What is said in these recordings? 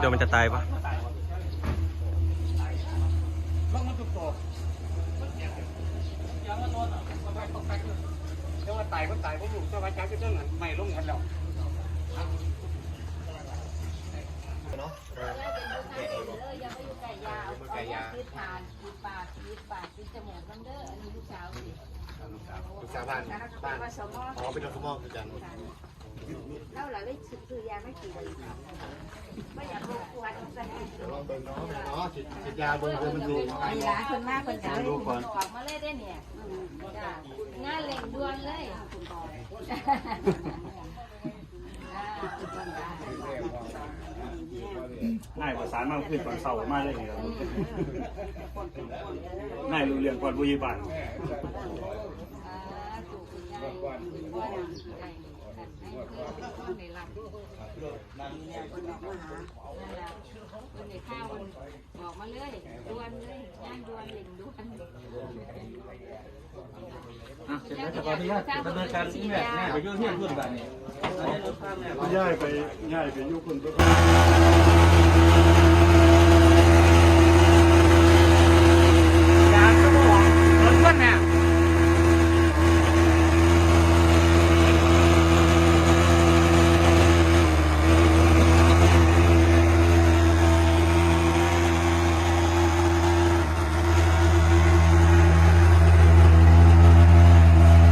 เดี๋ยวมันจะตายปะลงมาตุกโตยังมันนอนอะมันไปตกไปเลยแต่ว่าตายก็ตายก็อยู่แต่ว่าจับจะเรื่องนั้นไม่ลงกันแล้วเนาะเอออย่าไปอยู่ไก่ยาเอาเอายาคิดผ่านคิดปากคิดปากคิดจมูกมันเด้ออันนี้ลูกสาวสิลูกสาวลูกสาวบ้านบ้านว่าสมออ๋อเป็นรถขมอกคือกันแล้วเราได้ซื้อยาไม่กี่วัน บิ่งเนาะแม่เนาะฉีดฉีดยาเบิ่งเบิ่งมันดูมีหลายคนมากคนจะเลยออกมาเลยได้เนี่ยจ้างานเร่งด่วนเลยคุณบอกง่ายกว่าสารมาขึ้นก่อนเสาร์มาเลยครับง่ายรู้เรื่องก่อนบุญบาลอ่าถูกง่าย ว่าง่ายให้ในรับคนออกมาหาคนในข้าวออกมาเลยดวนเลยงางดวนเล่งดวนเสร็จแล้วแต่ตอนนี้ดำเนินการที่แม่ง่ายไปยุ่งเที่ยงเพื่อนกันนี่ย้ายไปย้ายไปยุ่งคนก็ยางก็บอกรถเพื่อนเนี่ย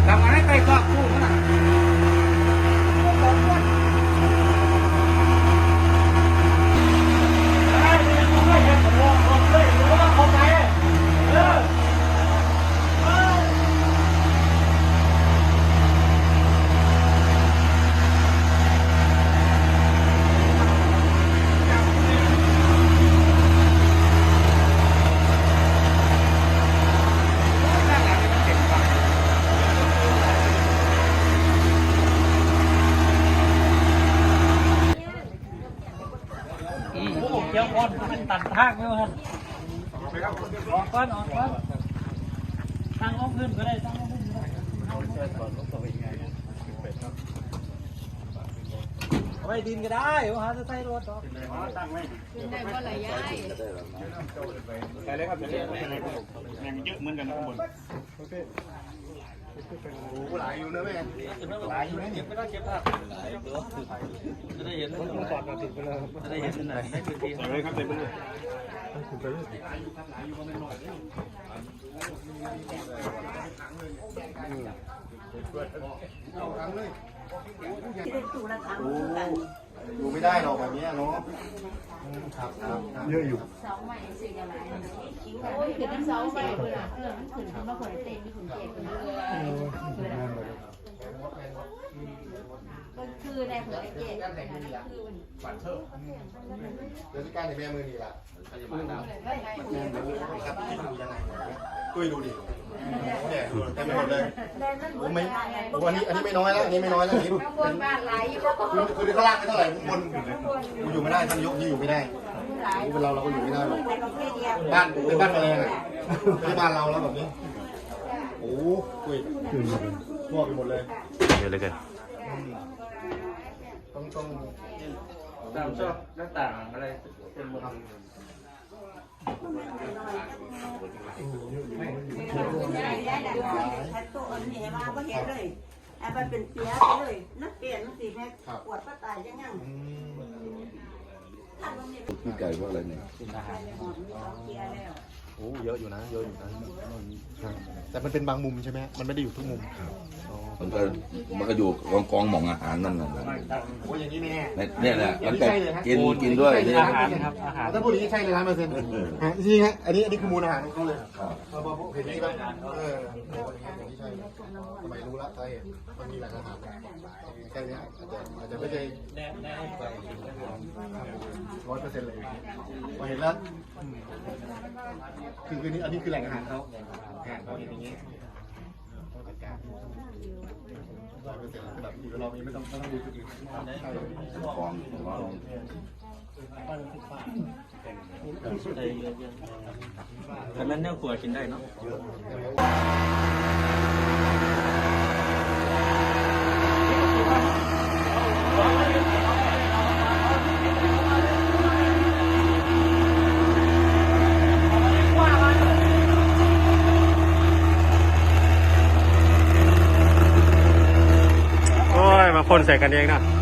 ทำงานให้ใครก็พูดนะโอ้เจ้าคนมันตัด ทางแล้วครับออกก้อนออกก้อนทางลงขึ้นก็ได้ทางลงขึ้นก็ได้เอาไว้ดินก็ได้ว่าหาจะใส่รถต่อตั้งไว้กินได้บ่ละยายใส่เลยครับใส่เลยแม่งเยอะเหมือนกันข้างบน โอ้หลายอยู่นะแม่หลายอยู่นะเนี่ยไม่ต้องเก็บภาพจะได้เห็นมันปอดมาติดไปเลยจะได้เห็นที่ไหนให้พื้นที่เลยครับเต็มไปเลยเอาครั้งเลยโอ้อยู่ไม่ได้หรอกแบบนี้เนาะครับครับเยอะอยู่สองใหม่สี่อะไรโอ้ยคือทั้งสองใหม่เลยเออมันขึ้นขึ้นมาคนเต้นมีคนเจ็บเลยมันคือใน หัวเจ็บคือมันเดี๋ยวที่การในแม่มือนี่ล่ะครับที่ดูยังไงตุ้ยดูดิเนี่ยดูเต็มไปหมดเลยผมไม่วันนี้อันนี้ไม่น้อยแล้วอันนี้ไม่น้อยแล้วนี่ข้างบนบ้านไหลอยู่คือคือข้างล่างไม่เท่าไหร่ข้างบนกูอยู่ไม่ได้ท่านยกที่อยู่ไม่ได้เป็นเราเราก็อยู่ไม่ได้หรอกบ้านเป็นบ้านแมลงอะไม่ใช่บ้านเราแล้วแบบนี้โอ้คุยทั่วไปหมดเลยเยอะเหลยเกิน ต้องต้องตามชอบหน้าต่างอะไรเป็นหมดถ้าตัวอันนี้มาก็เห็นเลยไอ้มันเป็นเสียไปเลยนักเปลี่ยนนักสีแม่ปวดป้าตายยังยังอืมทำตรงนี้พี่ไก่ว่าอะไรเนี่ยหอมเอาเกียร์แล้วโอ้เยอะอยู่นะ เยอะอยู่นะแต่มันเป็นบางมุมใช่ไหมมันไม่ได้อยู่ทุกมุมอ๋อ มันก็มันก็อยู่กองกองหม่องอาหารนั่นแหละโอ้อย่างนี้ไม่แน่ เนี่ยแหละตั้งแต่กินกินด้วยเนี่ยอาหารนะครับอาหาร ถ้าพูดอย่างนี้ใช่เลยร้อยเปอร์เซ็นต์ฮะจริงฮะอันนี้อันนี้คือมูลอาหารของเขาเลยเราบอกเห็นนี่ป่ะเอออย่างนี้ใช่ทำไมรู้ละสาเหตุมันมีหลายอาหารแค่นี้อาจจะอาจจะไม่ใช่ร้อยเปอร์เซ็นต์เลยพอเห็นแล้วคือคือนี่อันนี้คือแหล่งอาหารเขาอาหารเขาเห็นอย่างนี้ต้องจัด การร้อยเปอร์เซ็นต์แบบอยู่กับเราไม่ต้องไม่ต้องดูจุดอื่นใช่เลยกองว่าเราแต่นั้นเนื้อขวดกินได้เนาะ เยอะนใส่กันเองนะ